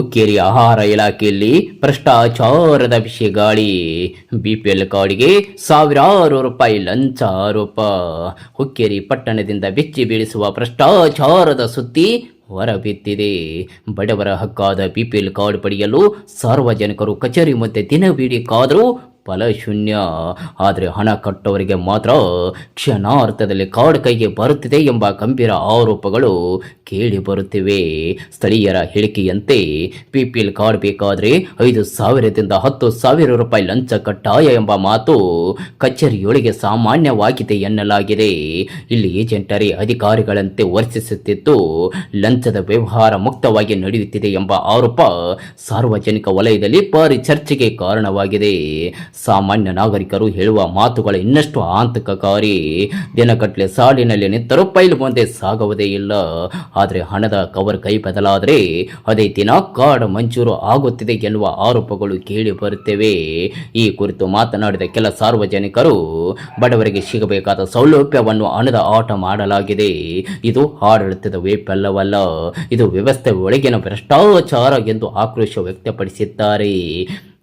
ಹುಕ್ಕೇರಿ ಆಹಾರ ಇಲಾಖೆಯಲ್ಲಿ ಭ್ರಷ್ಟಾಚಾರದ ವಿಷಯಗಾಳಿ. ಬಿಪಿಎಲ್ ಕಾರ್ಡ್ಗೆ ಸಾವಿರಾರು ರೂಪಾಯಿ ಲಂಚ ಆರೋಪ ಹುಕ್ಕೇರಿ ಪಟ್ಟಣದಿಂದ ಬೆಚ್ಚಿ ಬೀಳಿಸುವ ಭ್ರಷ್ಟಾಚಾರದ ಸುದ್ದಿ ಹೊರಬಿದ್ದಿದೆ. ಬಡವರ ಹಕ್ಕಾದ ಬಿಪಿಎಲ್ ಕಾರ್ಡ್ ಪಡೆಯಲು ಸಾರ್ವಜನಿಕರು ಕಚೇರಿ ಮತ್ತೆ ದಿನವಿಡೀ ಕಾದರೂ ಫಲಶೂನ್ಯ ಆದರೆ ಹಣ ಕಟ್ಟವರಿಗೆ ಮಾತ್ರ ಕ್ಷಣಾರ್ಥದಲ್ಲಿ ಕಾರ್ಡ್ ಕೈಗೆ ಬರುತ್ತಿದೆ ಎಂಬ ಗಂಭೀರ ಆರೋಪಗಳು ಕೇಳಿ ಬರುತ್ತಿವೆ. ಸ್ಥಳೀಯರ ಹೇಳಿಕೆಯಂತೆ ಪಿಪಿಎಲ್ ಕಾರ್ಡ್ ಬೇಕಾದರೆ ಐದು ಸಾವಿರದಿಂದ ಹತ್ತು ಸಾವಿರ ರೂಪಾಯಿ ಲಂಚ ಕಟ್ಟಾಯ ಎಂಬ ಮಾತು ಕಚೇರಿಯೊಳಗೆ ಸಾಮಾನ್ಯವಾಗಿದೆ ಎನ್ನಲಾಗಿದೆ. ಇಲ್ಲಿ ಏಜೆಂಟರೇ ಅಧಿಕಾರಿಗಳಂತೆ ವರ್ತಿಸುತ್ತಿದ್ದು ಲಂಚದ ವ್ಯವಹಾರ ಮುಕ್ತವಾಗಿ ನಡೆಯುತ್ತಿದೆ ಎಂಬ ಆರೋಪ ಸಾರ್ವಜನಿಕ ವಲಯದಲ್ಲಿ ಭಾರಿ ಚರ್ಚೆಗೆ ಕಾರಣವಾಗಿದೆ. ಸಾಮಾನ್ಯ ನಾಗರಿಕರು ಹೇಳುವ ಮಾತುಗಳ ಇನ್ನಷ್ಟು ಆತಂಕಕಾರಿ. ದಿನಗಟ್ಟಲೆ ಸಾಲಿನಲ್ಲಿ ನಿಂತರೂ ಪೈಲು ಮುಂದೆ ಸಾಗುವುದೇ ಇಲ್ಲ. ಆದರೆ ಹಣದ ಕವರ್ ಕೈ ಬದಲಾದರೆ ಅದೇ ದಿನ ಕಾರ್ಡ್ ಮಂಜೂರು ಆಗುತ್ತಿದೆ ಎನ್ನುವ ಆರೋಪಗಳು ಕೇಳಿ ಬರುತ್ತೇವೆ. ಈ ಕುರಿತು ಮಾತನಾಡಿದ ಕೆಲ ಸಾರ್ವಜನಿಕರು, ಬಡವರಿಗೆ ಸಿಗಬೇಕಾದ ಸೌಲಭ್ಯವನ್ನು ಹಣದ ಆಟ ಮಾಡಲಾಗಿದೆ. ಇದು ಆಡಳಿತದ ವೈಫಲ್ಯವಲ್ಲ. ಇದು ವ್ಯವಸ್ಥೆ ಒಳಗಿನ ಭ್ರಷ್ಟಾಚಾರ ಎಂದು ಆಕ್ರೋಶ ವ್ಯಕ್ತಪಡಿಸಿದ್ದಾರೆ.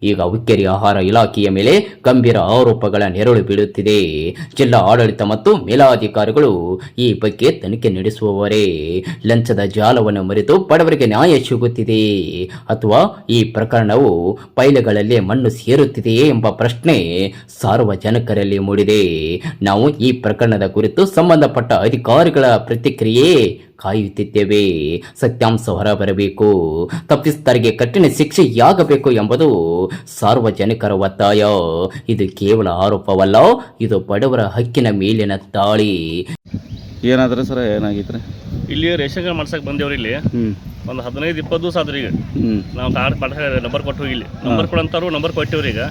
ಈಗ ಹುಕ್ಕೇರಿ ಆಹಾರ ಇಲಾಖೆಯ ಮೇಲೆ ಗಂಭೀರ ಆರೋಪಗಳ ನೆರಳು ಬೀಳುತ್ತಿದೆ. ಜಿಲ್ಲಾ ಆಡಳಿತ ಮತ್ತು ಮೇಲಾಧಿಕಾರಿಗಳು ಈ ಬಗ್ಗೆ ತನಿಖೆ ನಡೆಸುವವರೇ, ಲಂಚದ ಜಾಲವನ್ನು ಮರೆತು ಬಡವರಿಗೆ ನ್ಯಾಯ ಸಿಗುತ್ತಿದೆ ಅಥವಾ ಈ ಪ್ರಕರಣವು ಪೈಲೆಗಳಲ್ಲಿ ಮಣ್ಣು ಸೇರುತ್ತಿದೆಯೇ ಎಂಬ ಪ್ರಶ್ನೆ ಸಾರ್ವಜನಿಕರಲ್ಲಿ ಮೂಡಿದೆ. ನಾವು ಈ ಪ್ರಕರಣದ ಕುರಿತು ಸಂಬಂಧಪಟ್ಟ ಅಧಿಕಾರಿಗಳ ಪ್ರತಿಕ್ರಿಯೆ ಕಾಯುತ್ತಿದ್ದೇವೆ. ಸತ್ಯಾಂಶ ಹೊರಬರಬೇಕು. ತಪ್ಪಿಸ್ತರಿಗೆ ಕಠಿಣ ಶಿಕ್ಷೆಯಾಗಬೇಕು ಎಂಬುದು ಸಾರ್ವಜನಿಕರ ಒತ್ತಾಯ. ಇದು ಕೇವಲ ಆರೋಪವಲ್ಲ ಇದು ಬಡವರ ಹಕ್ಕಿನ ಮೇಲಿನ ದಾಳಿ. ಏನಾದ್ರೆ ಸರ್ ಏನಾಗಿತ್ರಿ ಇಲ್ಲಿ ರೇಷನ್ ಕಾರ್ಡ್ ಮಾಡ್ಸಕ್ ಬಂದೇವ್ರಿ ಇಲ್ಲಿ. ಹ್ಞೂ ಒಂದು ಹದಿನೈದು ಇಪ್ಪತ್ತು ದಿವಸ ಆದ್ರಿ ಈಗ. ಹ್ಞೂ ನಾವು ಕಾರ್ಡ್ ಪಡ್ಸ ನಂಬರ್ ಕೊಟ್ಟು ಇಲ್ಲಿ ನಂಬರ್ ಕೊಡಂತಾರು ನಂಬರ್ ಕೊಟ್ಟಿವ್ರಿ ಈಗ.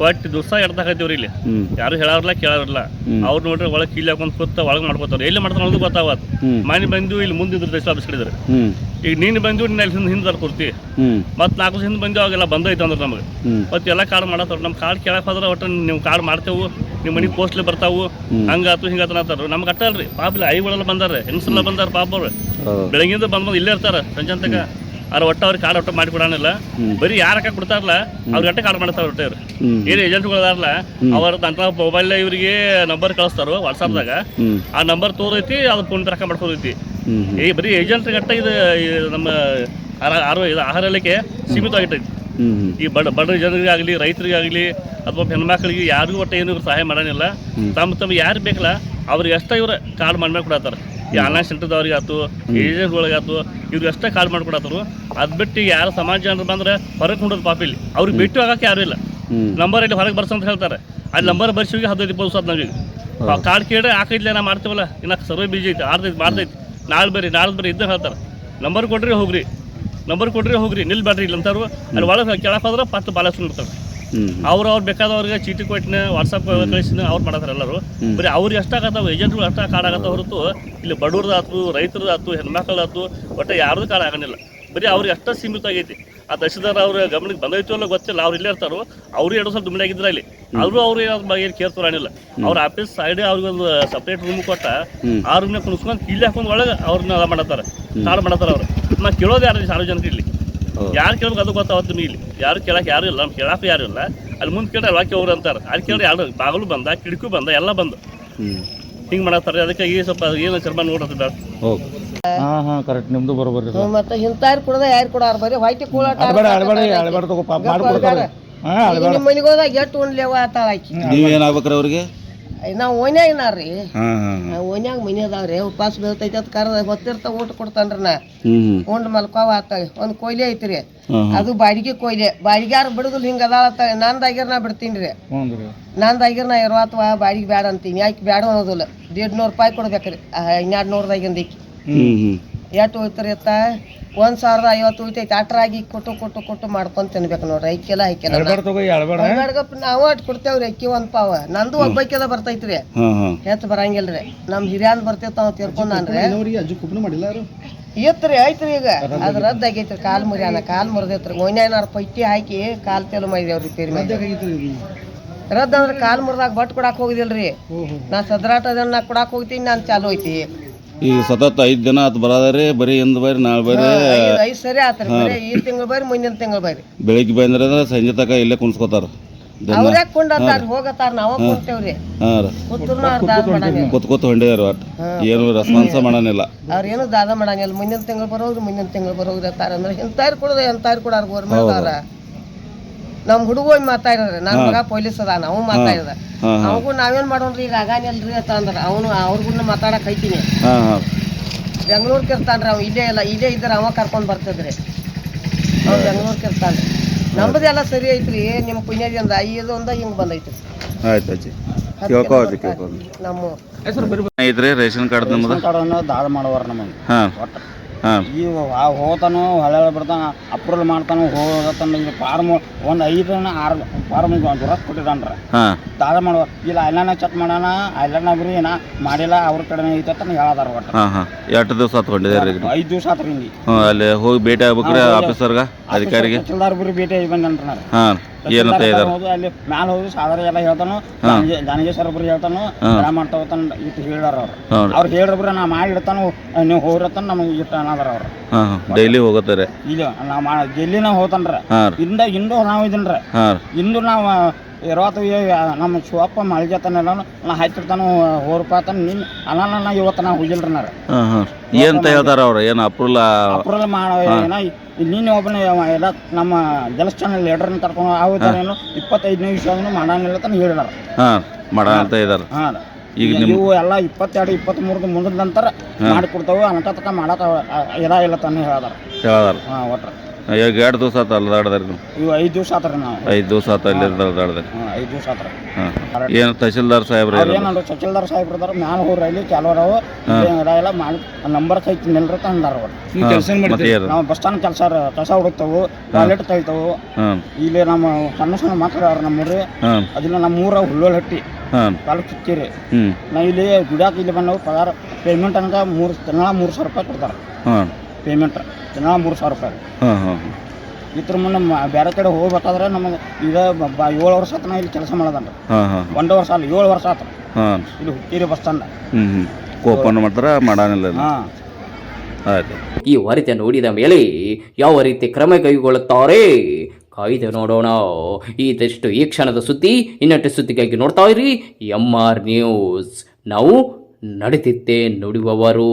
ಕೊಟ್ಟು ದಿವಸ ಎಡ್ದಾಕತ್ತೀವ್ರಿ ಇಲ್ಲಿ. ಯಾರು ಹೇಳಾರಲ್ಲ ಕೇಳಾರಲ್ಲ. ಅವ್ರು ನೋಡ್ರಿ ಒಳಗೆ ಕೀಲಿ ಹಾಕೊಂಡು ಕೂತ ಒಳಗೆ ಮಾಡ್ಕೋತಾರೆ ಎಲ್ಲಿ ಮಾಡ್ತಾರೆ ಅನ್ನೋದು ಗೊತ್ತಾವತ್. ಮನೆ ಬಂದು ಇಲ್ಲಿ ಮುಂದೆ ಇದ್ರ ದೇಶ ಆಫೀಸ್ ಕಡಿದ್ರು ಈಗ ನೀನು ಬಂದು ನಿನ್ನ ಅಲ್ಲಿ ಹಿಂದೆ ಹಿಂದೆ ಕುರ್ತಿ ಮತ್ತೆ ನಾಲ್ಕು ದಿವಸ ಹಿಂದೆ ಬಂದು ಅವಾಗೆಲ್ಲ ಬಂದೈತೆ ಅಂದ್ರೆ ನಮಗೆ. ಮತ್ತೆ ಎಲ್ಲ ಕಾರ್ಡ್ ಮಾಡತ್ತಾರ ನಮ್ಮ ಕಾರ್ಡ್ ಕೇಳಕ್ ಹೋದ್ರೆ ಒಟ್ಟು ನೀವು ಕಾರ್ಡ್ ಮಾಡ್ತೇವು. ನಿಮ್ಮ ಮನೆ ಪೋಸ್ಟ್ಲಿ ಬರ್ತಾವು. ಹಂಗಾತು ಹಿಂಗಾತು ಅಂತಾರ ನಮ್ಗೆ ಅಟ್ಟಲ್ರಿ ಪಾಪ ಇಲ್ಲ ಐಗಳೆಲ್ಲ ಬಂದಾರ ಹೆಂಗಸೆಲ್ಲ ಬಂದಾರ ಪಾಪ ಅವ್ರು. ಬೆಳಗಿಂದ ಬಂದ್ ಬಂದು ಇಲ್ಲೇ ಇರ್ತಾರ ಸಂಜಂತಕ. ಅವ್ರ ಒಟ್ಟ ಅವ್ರಿಗೆ ಕಾರ್ಡ್ ಒಟ್ಟ ಮಾಡಿ ಕೊಡೋಣಿಲ್ಲ ಹ್ಮ್. ಬರೀ ಯಾರಕ್ಕ ಕೊಡ್ತಾರಲ್ಲ ಅವ್ರ ಅಟ್ಟ ಕಾರ್ಡ್ ಮಾಡ್ತಾರ ಒಟ್ಟ ಇವ್ರು. ಏನು ಏಜೆಂಟ್ಗಳದಾರಲ್ಲ ಅವ್ರ ತಂತ್ರ ಮೊಬೈಲ್ ಇವರಿಗೆ ನಂಬರ್ ಕಳಿಸ್ತಾರ ವಾಟ್ಸಾಪ್ದಾಗ ಆ ನಂಬರ್ ತೋರೈತಿ ಅದು ಫೋನ್ ಪೇ ರೊಕ್ಕ ಏ ಈ ಬರೀ ಏಜೆಂಟ್ ಗಟ್ಟ ಇದು ನಮ್ಮ ಇದು ಆಹಾರ ಇಲಾಖೆ ಸೀಮಿತವಾಗಿಟ್ಟೈತಿ ಈ ಬಡ ಬಡ ರೈತರಿಗೆ ಆಗಲಿ ಅಥವಾ ಹೆಣ್ಮಕ್ಳಿಗೆ ಯಾರಿಗೂ ಒಟ್ಟು ಏನು ಇವ್ರು ಸಹಾಯ ಮಾಡೋನಿಲ್ಲ ತಮ್ಮ ತಮ್ಮ ಯಾರು ಬೇಕಲ್ಲ ಅವ್ರಿಗೆ ಎಷ್ಟ ಇವ್ರು ಕಾರ್ಡ್ ಮಾಡ್ಮೇಲೆ ಕೊಡತ್ತಾರ. ಈ ಆನ್ಲೈನ್ ಸೆಂಟರ್ದವ್ರಿಗೆ ಆಯ್ತು ಏಜೆಂಟ್ಗಳಿಗಾಯ್ತು ಇವ್ರಿಗೆ ಎಷ್ಟೇ ಕಾರ್ಡ್ ಮಾಡ್ಕೊಡತ್ತಾರು. ಅದು ಬಿಟ್ಟು ಯಾರು ಸಮಾಜ ಜನರು ಬಂದ್ರೆ ಹೊರಗೆ ಕೊಂಡೋದು ಪಾಪ ಇಲ್ಲಿ. ಅವ್ರಿಗೆ ಬಿಟ್ಟು ಆಗಕ್ಕೆ ಯಾರು ಇಲ್ಲ. ನಂಬರ್ ಇಲ್ಲಿ ಹೊರಗೆ ಬರ್ಸಂತ ಹೇಳ್ತಾರೆ. ಅಲ್ಲಿ ನಂಬರ್ ಬರ್ಸಿ ಹದಿನೈದು ಇಪ್ಪತ್ತು ಸಾವಿರ ನಮಗೆ ಕಾರ್ಡ್ ಕೇಳಿ ಹಾಕಿದ್ಲೆ ನಾ ಮಾಡ್ತೀವಲ್ಲ ಇನ್ನ ಸರ್ವೆ ಬೀಜ ಐತೆ ಆಡ್ತೈತಿ ಮಾಡ್ತೈತಿ ನಾಳೆ ಬರ್ರಿ ನಾಳೆ ಬರ್ರಿ ಇದ್ದ ಹೇಳ್ತಾರೆ. ನಂಬರ್ ಕೊಡ್ರಿ ಹೋಗ್ರಿ. ನಂಬರ್ ಕೊಡ್ರಿ ಹೋಗ್ರಿ ನಿಲ್ ಬ್ಯಾಡ್ರಿ ಇಲ್ಲ ಅಂತಾರು. ಅಲ್ಲಿ ಒಳಗೆ ಕೆಳಗೆ ಹೋದ್ರೆ ಪತ್ತು ಬಾಲಸ್ಕೊಂಡು ಇರ್ತಾರೆ ಅವ್ರು ಅವ್ರು ಬೇಕಾದವ್ರಿಗೆ ಚೀಟಿ ಕೊಟ್ಟಿನ ವಾಟ್ಸಪ್ ಕಳಿಸಿನ ಅವ್ರು ಮಾಡತಾರೆ ಎಲ್ಲರೂ. ಬರೀ ಅವ್ರಿಗೆ ಎಷ್ಟಾಗತ್ತಾವ ಏಜೆಂಟ್ಗಳು ಅಷ್ಟ ಕಾರ್ಡ್ ಆಗತ್ತ ಹೊರತು ಇಲ್ಲಿ ಬಡವ್ರದಾತು ರೈತರದಾತು ಹೆಣ್ಮಕ್ಳದಾತು ಒಟ್ಟು ಯಾರ್ದು ಕಾರ್ಡ್ ಆಗಂಗಿಲ್ಲ. ಬರೀ ಅವ್ರಿಗೆ ಅಷ್ಟ ಸೀಮಿತ ಆಗೈತಿ ಆ ತಹಸೀಲ್ದಾರ್ ಅವ್ರ ಗಮನಕ್ಕೆ ಬಂದೈತೋ ಅಲ್ಲ ಗೊತ್ತಿಲ್ಲ. ಅವ್ರು ಇಲ್ಲೇ ಇರ್ತಾರೋ ಅವ್ರು ಎರಡು ಸ್ವಲ್ಪ ದುಮ್ಮನೆ ಆಗಿದ್ರ ಇಲ್ಲಿ. ಅವರು ಅವ್ರು ಏನು ಕೇರ್ ತೋರಾಣಿಲ್ಲ ಅವ್ರ ಆಫೀಸ್ ಸೈಡ್ ಅವ್ರಿಗೆ ಒಂದು ಸಪ್ರೇಟ್ ರೂಮ್ ಕೊಟ್ಟ. ಆ ರೂಮ್ನ ಕುಣಿಸ್ಕೊಂಡು ಇಲ್ಲಿ ಹಾಕೊಂಡು ಒಳಗೆ ಅವ್ರನ್ನ ಮಾಡತ್ತಾರ ಕಾರ್ಡ್ ಮಾಡತ್ತಾರ ಅವ್ರು. ನಾ ಕೇಳೋದು ಯಾರು ಸಾರ್ವಜನಿಕ ಇಲ್ಲಿ. ಯಾರು ಕೇಳ್ಬೇಕು ಅದು ಗೊತ್ತಾವತ್ತು ನಿಮಗೆ ಇಲ್ಲಿ. ಯಾರು ಕೇಳಕ್ಕೆ ಯಾರು ಇಲ್ಲ ಕೇಳಕ್ಕೆ ಯಾರು ಇಲ್ಲ. ಅಲ್ಲಿ ಮುಂದೆ ಕೇಳಿ ವಾಕ್ಯ ಅವ್ರು ಅಂತಾರೆ. ಅಲ್ಲಿ ಕೇಳಿ ಯಾರು ಬಾಗಿಲು ಬಂದ ಕಿಟಕಿ ಬಂದ ಎಲ್ಲ ಬಂದು. ಹಿಂಗ್ ಮಾಡತ್ತಾರೆ ಅದಕ್ಕೆ ಈ ಸ್ವಲ್ಪ ಏನು ಚರ್ಮ ನೋಡೋದು ಓಕೆ ಹಾಂ ಹಾ ಕರೆಕ್ಟ್ ನಿಮ್ದು ಬರೋಬರ್ರಿ ಇದೆ ಮತ್ತೆ ಇಂತಾರು ಕುಡದ ಯಾರು ಕೊಡಾರ ಬರೀ ಹೊಯ್ತಿ ಕೂಳಾಟ ಅಳ್ಬೇಡ ಅಳ್ಬೇಡ ಅಳ್ಬೇಡ ತಗೋ ಪಾಪ ಮಾಡ್ಕೊಡ್ತಾರೆ ಹಾಂ ಅಳ್ಬೇಡ ನಿಮ್ಮ ಮನೆಗೆ ಹೋದಾಗ ಎಷ್ಟು ಉಣ್ಲೇವ ಆತಾಳ ಆಕಿ. ನೀವು ಏನಾಗ್ಬೇಕ್ರಿ ಅವ್ರಿಗೆ? ನಾವು ಓನ್ಯಾಗ ನಾರ್ರಿ ಹಾಂ ಹಾಂ ಹಾಂ. ಓನ್ಯಾಗ ಮನೆ ಅದಾವ್ರಿ ಉಪವಾಸ ಬೀಳ್ತೈತಿ ಅಂತ ಕರೆದ ಗೊತ್ತಿರ್ತಾವ ಊಟ ಕೊಡ್ತಾನ್ರಿ ನಾ. ಉಂಡ್ ಮಲ್ಕೋವ ಕೊಯ್ಲಿ ಒಂದು ಕೊಯ್ಲಿ ಐತ್ರಿ. ಅದು ಬಾಡಿಗೆ ಕೊಯ್ಲಿ. ಬಾಡಿಗ್ಯಾರ ಬಿಡುದಿಲ್ಲ ಹಿಂಗ ಅದಾಳತ್ತ ನಂದಾಗಿರ ನಾ ಬಿಡ್ತೀನಿ ರೀ ನಂದಾಗಿರ ನಾ ನಾ ಇರುವತ್ವ ಬಾಡಿಗೆ ಬ್ಯಾಡ ಅಂತೀನಿ. ಯಾಕೆ ಬ್ಯಾಡ ಅನ್ನೋದಿಲ್ಲ. ದೇಡ್ ನೂರು ರೂಪಾಯಿ ಕೊಡ್ಬೇಕ್ರಿ. ಹನ್ನೆರಡು ನೂರದಾಗಿಂದ ಈಕಿ. ಎಷ್ಟು ಹೋಯ್ತಾರಿ ಅತ್ತ? ಒಂದ್ ಸಾವಿರದ ಐವತ್ತು ಹೋಯ್ತೈತಿ ಅಟ್ರಾಗಿ ಕೊಟ್ಟು ಕೊಟ್ಟು ಕೊಟ್ಟು ಮಾಡ್ಕೊಂಡ್ ತಿನ್ಬೇಕು ನೋಡ್ರಿ. ಅಳ್ಬೇಡ ಅಡ್ಗಪ್ಪ ನಾವು ಅಟ್ ಕೊಡ್ತೇವ್ರಿ ಅಕ್ಕಿ ಒಂದ್ ಪಾವ. ನಂದು ಒಬ್ಬಕ್ಕೆಲ್ಲ ಬರ್ತೈತ್ರಿ. ಹೆಚ್ಚು ಬರಂಗಿಲ್ರಿ. ನಮ್ ಹಿರಿಯನ್ ಬರ್ತೈತ ಅವ್ ತೀರ್ಕೊಂಡ್ರಿ ಇತ್ರಿ ಐತ್ರಿ ಈಗ. ಅದ ರದ್ದ ಆಗೈತ್ರಿ. ಕಾಲ್ ಮುರಿಯಾನ ಕಾಲ್ ಮುರಿದೈತ್ರಿ. ಮೊನ್ಯಾನಾರ ಪೈಟಿ ಹಾಕಿ ಕಾಲ್ ತೆಲು ಮಾಡಿದೇವ್ರಿ ಪೇರಿ ರದ್ದ ಅಂದ್ರೆ ಕಾಲ್ ಮುರಿದಾಗ ಬಟ್ ಕೊಡಾಕ್ ಹೋಗಿದಿಲ್ರಿ. ನಾ ಸದ್ರಾಟ ಅದನ್ನ ಕೊಡಾಕ್ ಹೋಗ್ತೀನಿ ನಾನ್ ಚಾಲು ಐತಿ ಈಗ ಸತತ ಐದು ದಿನ ಆತು ಬರದಾರಿ ಬರೀ ಇಂದ ಬರ್ರಿ ನಾಳೆ ಬರ್ರಿ ಐದ್ ಐದ್ ಸರಿ ಆತ್ರಿ ಬರೀ ಈ ತಿಂಗಳು ಬರ್ರಿ ಮುಂದಿನ ತಿಂಗಳು ಬರ್ರಿ ಬೆಳಿಗ್ಗೆ ಬಂದ್ರೆ ಸಂಜೆ ತಕ ಇಲ್ಲೇ ಕುಣಿಸ್ಕೋತಾರ. ಅವ್ರೇ ಹೋಗತಾರ ನಾವ ಕುಂತೇವ್ರಿ. ಮಾಡಂಗಿಲ್ಲ. ಕೂತ್ ಕೂತ್ ಹೊಂಡಿದಾರ ಒಟ್ಟು ಏನು ರೆಸ್ಪಾನ್ಸ ಮಾಡನಿಲ್ಲ ಅವ್ರೇನು ದಾದ ಮಾಡಂಗಿಲ್ಲ. ಮುಂದಿನ ತಿಂಗಳು ಬರೋದ್ರಿ ಮುಂದಿನ ತಿಂಗಳು ಬರೋದ್ರಿ ಅಂತಾರ ಅಂದ್ರೆ ಇಂತಾರು ಕೊಡೋದು ಎಂತಾರು ಕೊಡಾರ ಗೋರ್ಮೆಂಟ್ ಅವ್ರ. ನಮ್ ಹುಡುಗ ಮಾತಾ ಮಾತಾಡಿದ್ರೆ ನನ್ನ ಮಗ ಪೊಲೀಸ್ ಅದ ನಾವು ಮಾತಾಡಿದ ಅವಗೂ ನಾವೇನ್ ಮಾಡೋನ್ರಿ ಈಗ ಆಗಾನಿಲ್ರಿ ಅಂತ ಅಂದ್ರ ಅವನು ಅವ್ರಿಗೂ ಮಾತಾಡಕ್ ಐತಿನಿ ಹಾಂ ಹಾಂ. ಬೆಂಗ್ಳೂರ್ಗೆ ಇರ್ತಾನ್ರಿ ಅವ್ ಇಲ್ಲೇ ಇಲ್ಲ ಇಲ್ಲೇ ಇದ್ರೆ ಅವ ಕರ್ಕೊಂಡ್ ಬರ್ತಿದ್ರಿ. ಅವ ಬೆಂಗ್ಳೂರ್ಗೆ ಇರ್ತಾನ್ರಿ. ನಮ್ದೆಲ್ಲ ಸರಿ ಐತ್ರಿ ನಿಮ್ ಪುಣ್ಯದಿಂದ ಐದು ಒಂದ ಹಿಂಗ್ ಬಂದೈತ್ರಿ. ಆಯ್ತು ಅಜ್ಜಿ ನಮ್ಮ ಹೆಸರು ರೇಷನ್ ಕಾರ್ಡ್ ಮಾಡುವಾರ ನಮಗೆ ಹಾಂ. ಒಟ್ಟು ಹಾಂ. ಈ ಆ ಹೋತಾನು ಹೊಳೆ ಬಿಡ್ತಾನ ಅಪ್ರೂವಲ್ ಮಾಡ್ತಾನು ಹೋಗತ್ತಾನ ಈಗ ಫಾರ್ಮ್ ಒಂದು ಐದು ಆರು ಫಾರ್ಮ್ ದುರಸ್ ಕೊಟ್ಟಿದ್ದಾನ್ರ. ತಾಜ ಮಾಡುವ. ಇಲ್ಲ ಐಲಾನ ಚೆಕ್ ಮಾಡೋಣ ಐಲಾನ ಬರೀ ಏನ ಮಾಡಿಲ್ಲ ಅವ್ರ ಕಡೆ ಐತೆ ಅಂತ ಹೇಳದಾರ ಒಟ್ಟು. ಎಷ್ಟು ದಿವಸ ಹತ್ಕೊಂಡಿದ್ದಾರೆ ಈಗ ಐದು ದಿವಸ ಹ್ಞೂ ಅಲ್ಲಿ ಹೋಗಿ ಭೇಟಿ ಆಗ್ಬೇಕ್ರಿ ಆಫೀಸರ್ಗ ಅಧಿಕಾರಿಗೆ. ತಹಸೀಲ್ದಾರ್ ಬರೀ ಭೇಟಿ ಆಗಿ ಬಂದನ್ರಿ ಹಾಂ. ಏನಂತ ಇದಾರೆ ಅಲ್ಲಿ ಮ್ಯಾಲ ಹೋಗಿ ಸಾಧಾರ ಎಲ್ಲ ಹೇಳ್ತಾನು ದಾನಗೇಶ್ವರ ಒಬ್ರು ಹೇಳ್ತಾನು ಬ್ರಾಹ್ಮಣ ಮಾಡ್ತಾ ಹೋಗ್ತಾನ ಇಟ್ಟು ಹೇಳಾರ ಅವ್ರು. ಅವ್ರು ಹೇಳ್ರಬ್ರ ನಾ ಮಾಡಿ ಇಡ್ತಾನು ನೀವು ಹೋಗ್ರತಾನ ನಮಗೆ ಇಟ್ಟು ಅನ್ನದಾರ ಅವ್ರು. ಡೈಲಿ ಹೋಗತ್ತಾರೆ. ಇಲ್ಲ ನಾವು ಡೈಲಿ ನಾವು ಹೋಗ್ತಾನ್ರ. ಇಂದ ಇಂದು ನಾವು ಇದನ್ರ. ಇಂದು ನಾವು ಇರೋತು ನಮ್ಮ ಶಿವಪ್ಪ ಮಳಿಗೆತನೆಲ್ಲ ನಾ ಹಾಕಿರ್ತಾನು ಹೋರ್ಪಾತನ ನಿನ್ನ ಅನ್ನ ನಾ ಇವತ್ತು ನಾ ಹೋಗಿಲ್ರಿ ನಾರ ಏನಂತ ಹೇಳ್ತಾರ ಅವ್ರು? ಏನು ಅಪ್ರೂವಲ್ ಅಪ್ರೂವಲ್ ಮಾಡ ನೀನು ಒಬ್ಬನ ಎಲ್ಲ ನಮ್ಮ ಜಲಸ್ಥಾನ ಲೀಡರ್ನ ಕರ್ಕೊಂಡು ಆಗುತ್ತಾರೇನು ಇಪ್ಪತ್ತೈದು ನಿಮಿಷ ಮಾಡಂಗಿಲ್ಲ ತಾನು ಹೇಳಿದಾರ. ಹಾಂ ಮಾಡ ಅಂತ ಇದಾರೆ. ಹಾಂ. ಈಗ ನೀವು ಎಲ್ಲ ಇಪ್ಪತ್ತೆರಡು ಇಪ್ಪತ್ತ್ಮೂರದು ಮುಂದಿನ ನಂತರ ಮಾಡಿಕೊಡ್ತಾವೆ ಅನಕತಕ ಮಾಡಕ್ಕೆ ಇದಾಗಿಲ್ಲ ತಾನು ಹೇಳಿದಾರ. ಹೇಳಿದಾರ. ಹಾಂ ಒಟ್ರ. ಈಗ ಎರಡು ದಿವಸ ಆತ ಅಲ್ದಾಡ್ದಾರ ನೀವು. ಇವು ಐದು ದಿವಸ ಆತ್ರಿ ನಾವು. ಐದು ದಿವಸ ಆತ ಅಲ್ಲಿ ಅಲ್ದಾಡ್ದಾರ ಹಾಂ ಐದು ದಿವಸ ಆತ್ರಿ ಹಾಂ. ಏನು ತಹಸೀಲ್ದಾರ್ ಸಾಹೇಬ್ರ ಅವ್ರು ಏನಂದ್ರೆ ತಹಸೀಲ್ದಾರ್ ಸಾಹೇಬ್ರು ಇದಾರೆ ಮ್ಯಾಲ ಹೋಗ್ರಿ ಅಲ್ಲಿ ಕೆಲವರು ಎಲ್ಲ ಮಾಡಿ ನಂಬರ್ ಕೈತಿ ನಿಲ್ರತ ತಂದಾರ ಅವ್ರು. ಮತ್ತೆ ಏನು ನಾವು ಬಸ್ ಸ್ಟ್ಯಾಂಡ್ ಕೆಲಸ ಕಸ ಹುಡುಕ್ತಾವು ಟಾಯ್ಲೆಟ್ ತೆಗಿತಾವು ಹಾಂ. ಇಲ್ಲಿ ನಮ್ಮ ಸಣ್ಣ ಸಣ್ಣ ಮಕ್ಕಳು ಅವ್ರು ನಮ್ಮೂರಿ. ಹಾಂ. ಅದನ್ನ ನಮ್ಮೂರ ಹುಲ್ಲೋಲ್ ಹಟ್ಟಿ. ಹಾಂ. ಕಾಲು ನಾ ಹ್ಞೂ ಇಲ್ಲಿ ದುಡ್ಯಾಕ ಇಲ್ಲಿ ಬಂದವು ಪಗಾರ ಪೇಮೆಂಟ್ ಅನ್ಕ ಮೂರು ತಿಂಗಳ ಮೂರು ಸಾವಿರ ರೂಪಾಯಿ ಕೊಡ್ತಾರೆ. ಹಾಂ. ಪೇಮೆಂಟ್ ದಿನಾ ಮೂರು ಸಾವಿರ ರೂಪಾಯಿ. ಹಾಂ ಹಾಂ ಇದ್ರ ಮುನ್ನ ಮ- ಬೇರೆ ಕಡೆ ಹೋಗ್ಬೇಕಾದ್ರೆ ನಮಗೆ ಈಗ ಬ- ಬ- ಏಳು ವರ್ಷ ಆತನ ನಾ ಇಲ್ಲಿ ಕೆಲಸ ಮಾಡೋದನ್ರಿ ಹಾಂ ಹಾಂ ಒಂದು ವರ್ಷ ಅಲ್ಲ ಏಳು ವರ್ಷ ಆತ. ಹಾಂ. ಇಲ್ಲಿ ಹುಟ್ಟಿರಿ ಬಸ್ ಸ್ಟ್ಯಾಂಡ್. ಹ್ಞೂ ಹ್ಞೂ ಕೋಪನ್ ಮಾಡ್ತಾರ ಮಾಡಾನಿಲ್ಲ ಹಾಂ. ಆಯ್ತು. ಈ ವರದಿ ನೋಡಿದ ಮೇಲೆ ಯಾವ ರೀತಿ ಕ್ರಮ ಕೈಗೊಳ್ಳುತ್ತಾರೆ? ಕಾಯ್ದೆ ನೋಡೋಣ. ಈ ದಷ್ಟು ಈ ಕ್ಷಣದ ಸುದ್ದಿ ಇನ್ನಷ್ಟು ಸುದ್ದಿಗಾಗಿ ನೋಡ್ತಾ ಇರಿ. ಎಂ ಆರ್ ನ್ಯೂಸ್ ನಾವು ನಡೆದಿದ್ದೇ ನುಡಿಯುವವರು.